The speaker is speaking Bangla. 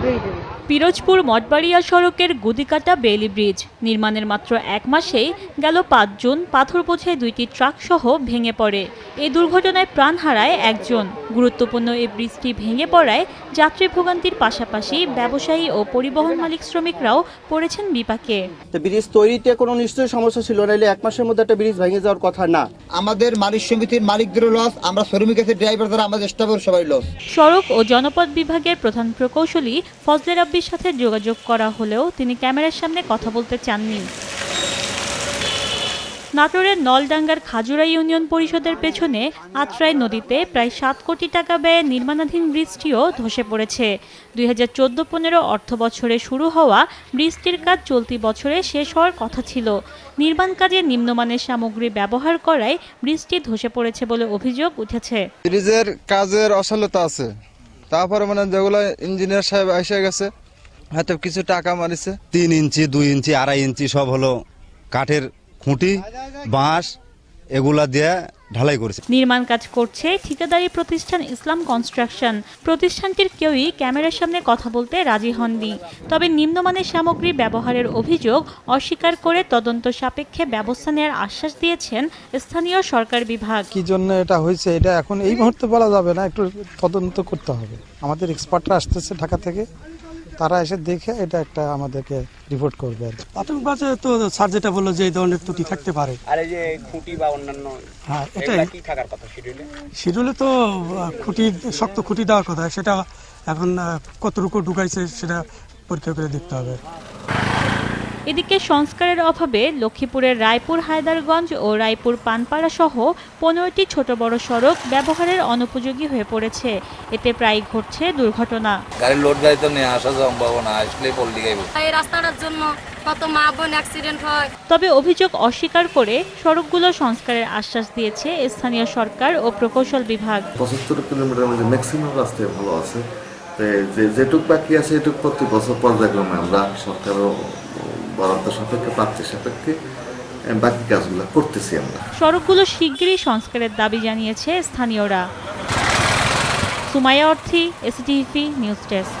আগ্রহী দেবে পিরোজপুর মঠবাড়িয়া সড়কের গুদিকাটা বেইলি ব্রিজ। নির্মাণের মাত্র এক মাসেই গেল পাঁচজন পাথর বোঝাই দুইটি ট্রাক সহ ভেঙে পড়ে। এই দুর্ঘটনায় প্রাণ হারায় একজন। গুরুত্বপূর্ণ এই ব্রিজটি ভেঙে পড়ায় যাত্রী ভোগান্তির পাশাপাশি ব্যবসায়ী ও পরিবহন মালিক শ্রমিকরাও পড়েছেন বিপাকে। তো ব্রিজ তৈরিতে কোনো নিশ্চয়ই সমস্যা ছিল নাহলে এক মাসের মধ্যে একটা ব্রিজ ভেঙে যাওয়ার কথা না। আমাদের মালিক সমিতির মালিকদেরও লস আমরা শ্রমিক আছে ড্রাইভার দ্বারা আমাদের স্টাফের সবাই লস সড়ক ও জনপদ বিভাগের প্রধান প্রকৌশলী ফজলে রাব্বির সাথে যোগাযোগ করা হলেও তিনি ক্যামেরার সামনে কথা বলতে চাননি। নাটোরের নলডাঙ্গার খাজুরা ইউনিয়ন পরিষদের পেছনে আত্রাই নদীতে প্রায় সাত কোটি টাকা ব্যয়ে নির্মাণাধীন ব্রিজটিও ধসে পড়েছে। দুই হাজার চোদ্দ পনেরো অর্থ বছরে শুরু হওয়া ব্রিজটির কাজ চলতি বছরে শেষ হওয়ার কথা ছিল। নির্মাণ কাজে নিম্নমানের সামগ্রী ব্যবহার করায় ব্রিজটি ধসে পড়েছে বলে অভিযোগ উঠেছে। ব্রিজের কাজের অসলতা আছে। তারপরে মানে যেগুলো ইঞ্জিনিয়ার সাহেব এসে গেছে হয়তো কিছু টাকা মারিছে। তিন ইঞ্চি দুই ইঞ্চি আড়াই ইঞ্চি সব হলো কাঠের খুঁটি বাঁশ এগুলা দিয়ে ঢালাই করেছে। নির্মাণ কাজ করছে ঠিকাদারি প্রতিষ্ঠান ইসলাম কনস্ট্রাকশন। প্রতিষ্ঠানটির কেউই ক্যামেরার সামনে কথা বলতে রাজি হননি। তবে নিম্নমানের সামগ্রী ব্যবহারের অভিযোগ অস্বীকার করে তদন্ত সাপেক্ষে ব্যবস্থা নেওয়ার আশ্বাস দিয়েছেন স্থানীয় সরকার বিভাগ। কি জন্য এটা হয়েছে? এটা এখন এই মুহূর্তে বলা যাবে না একটু তদন্ত করতে হবে। আমাদের এক্সপার্টরা আসতেছে ঢাকা থেকে। তারা এসে দেখে এটা একটা আমাদেরকে রিপোর্ট করবে আর কি। প্রাথমিকভাবে তো স্যার যেটা বলল যে এই ধরনের ত্রুটি থাকতে পারে। আর এই যে খুঁটি বা অন্যান্য হ্যাঁ এটাই। কি থাকার কথা শিডিউলে? শিডিউলে তো খুঁটি শক্ত খুঁটি দেওয়ার কথা সেটা এখন কতটুকু ঢুকাইছে সেটা পরীক্ষা করে দেখতে হবে। এদিকে সংস্কারের অভাবে লক্ষ্মীপুরের রায়পুর হায়দারগঞ্জ ও রায়পুর পানপাড়া সহ পনেরোটি ছোট বড় সড়ক ব্যবহারের অনুপযোগী হয়ে পড়েছে। এতে প্রায় ঘটছে দুর্ঘটনা। গাড়ির লোড গাড়ি তো নিয়ে আসা সম্ভাবনা আসলে পল্লি গাইব। এই রাস্তাটার জন্য কত মা বোন অ্যাক্সিডেন্ট হয়। তবে অভিযোগ অস্বীকার করে সড়কগুলো সংস্কারের আশ্বাস দিয়েছে স্থানীয় সরকার ও প্রকৌশল বিভাগ। পঁচাত্তর কিলোমিটার মধ্যে ম্যাক্সিমাম রাস্তায় ভালো আছে। যেটুক বাকি আছে এটুক প্রতি বছর পর্যায়ক্রমে আমরা সরকারও বরাদ্দ সাপেক্ষে সাপেক্ষে বাকি কাজগুলো করতেছি আমরা। সড়কগুলো শিগগিরই সংস্কারের দাবি জানিয়েছে স্থানীয়রা। Sumaiya Arthi STV news desk